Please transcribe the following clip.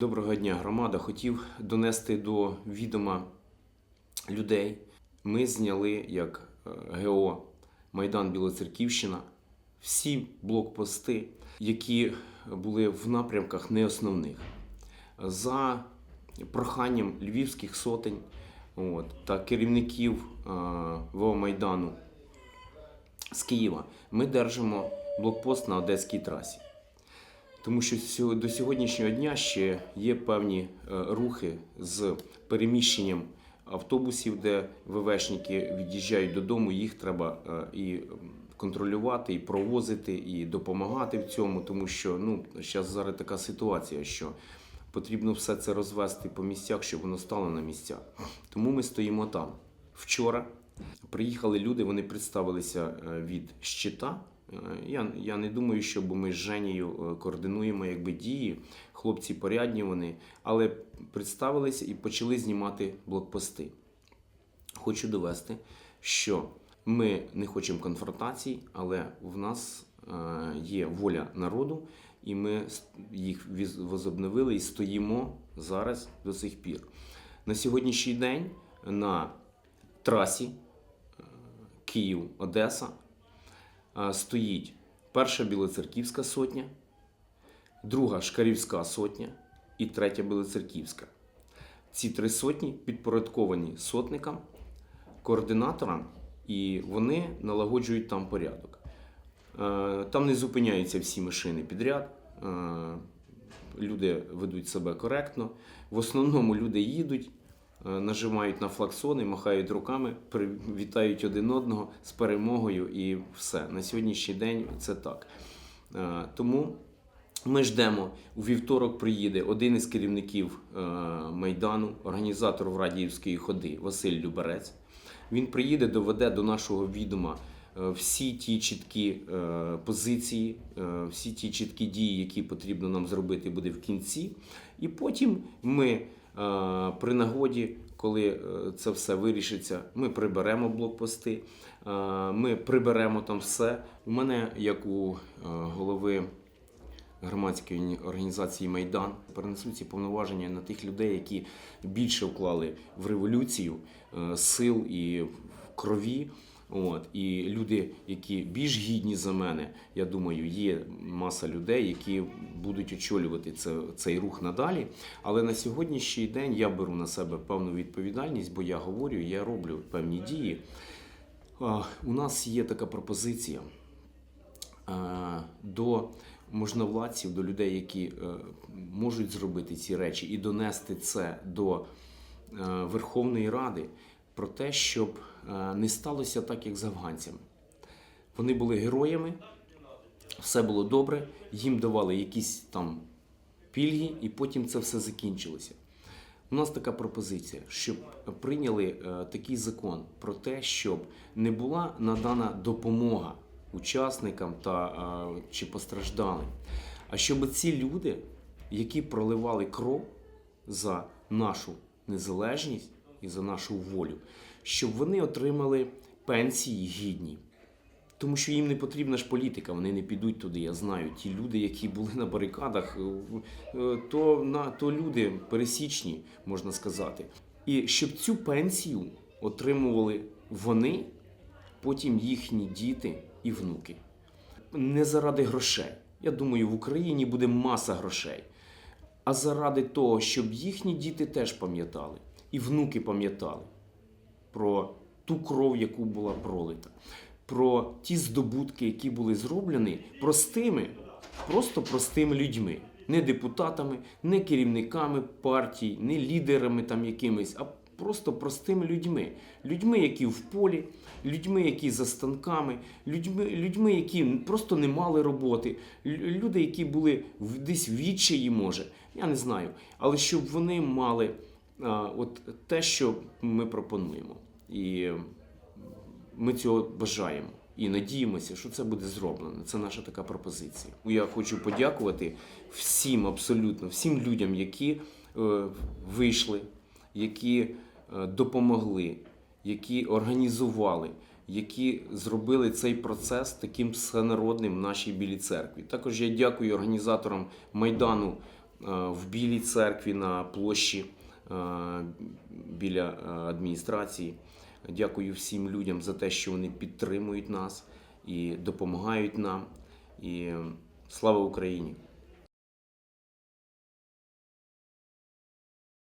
Доброго дня, громада. Хотів донести до відома людей. Ми зняли як е, ГО Майдан Білоцерківщина всі блокпости, які були в напрямках не основних. За проханням львівських сотень от, та керівників е, ВО Майдану з Києва ми держимо блокпост на Одеській трасі. Тому що до сьогоднішнього дня ще є певні е, рухи з переміщенням автобусів, де ВВшники від'їжджають додому, їх треба е, і контролювати, і провозити, і допомагати в цьому, тому що ну, зараз зараз така ситуація, що потрібно все це розвести по місцях, щоб воно стало на місцях. Тому ми стоїмо там. Вчора приїхали люди, вони представилися е, від щита. Е, Я, я не думаю, що ми з Женією е, координуємо якби дії. Хлопці порядні вони, але представилися і почали знімати блокпости. Хочу довести, що ми не хочемо конфронтацій, але в нас е, є воля народу, і ми їх возобновили і стоїмо зараз до сих пір. На сьогоднішній день на трасі Київ-Одеса стоїть перша Білоцерківська сотня, друга Шкарівська сотня і третя Білоцерківська. Ці три сотні підпорядковані сотникам, координаторам, і вони налагоджують там порядок. Е, Там не зупиняються всі машини підряд. е, Люди ведуть себе коректно. В основному люди їдуть, нажимають на флаксони, махають руками, вітають один одного з перемогою і все. На сьогоднішній день це так. Е, Тому ми ждемо. У вівторок приїде один із керівників е, Майдану, організатор в Радіївської ходи Василь Люберець. Він приїде, доведе до нашого відома е, всі ті чіткі е, позиції, е, всі ті чіткі дії, які потрібно нам зробити, буде в кінці. І потім ми е, при нагоді, коли е, це все вирішиться, ми приберемо блокпости, ми приберемо там все. У мене, як у е, голови громадської організації Майдан перенесуть ці повноваження на тих людей, які більше вклали в революцію е, сил і в крові. От і люди, які більш гідні за мене, я думаю, є маса людей, які будуть очолювати це, цей рух надалі. Але на сьогоднішній день я беру на себе певну відповідальність, бо я говорю, я роблю певні дії. У нас є така пропозиція до можновладців, до людей, які е, можуть зробити ці речі, і донести це до е, Верховної Ради про те, щоб е, не сталося так, як з афганцями. Вони були героями, все було добре, їм давали якісь там пільги, і потім це все закінчилося. У нас така пропозиція, щоб прийняли е, такий закон про те, щоб не була надана допомога учасникам та е, чи постраждалим, а щоб ці люди, які проливали кров за нашу незалежність і за нашу волю, щоб вони отримали пенсії гідні. Тому що їм не потрібна ж політика, вони не підуть туди. Я знаю. Ті люди, які були на барикадах, е, е, то, на, то люди пересічні, можна сказати. І щоб цю пенсію отримували вони, потім їхні діти і внуки. Не заради грошей. Я думаю, в Україні буде маса грошей. А заради того, щоб їхні діти теж пам'ятали, і внуки пам'ятали про ту кров, яку була пролита, про ті здобутки, які були зроблені простими, просто простими людьми. Не депутатами, не керівниками партій, не лідерами там якимись, а просто простими людьми. Людьми, які в полі, людьми, які за станками, людьми, людьми, які просто не мали роботи, люди, які були десь в відчаї, може, я не знаю. Але щоб вони мали от те, що ми пропонуємо. І ми цього бажаємо і надіємося, що це буде зроблено. Це наша така пропозиція. Я хочу подякувати всім, абсолютно всім людям, які е, вийшли, які е, допомогли, які організували, які зробили цей процес таким всенародним в нашій білій церкві. Також я дякую організаторам майдану в Білій церкві на площі е, біля е, адміністрації. Дякую всім людям за те, що вони підтримують нас і допомагають нам. І е, слава Україні!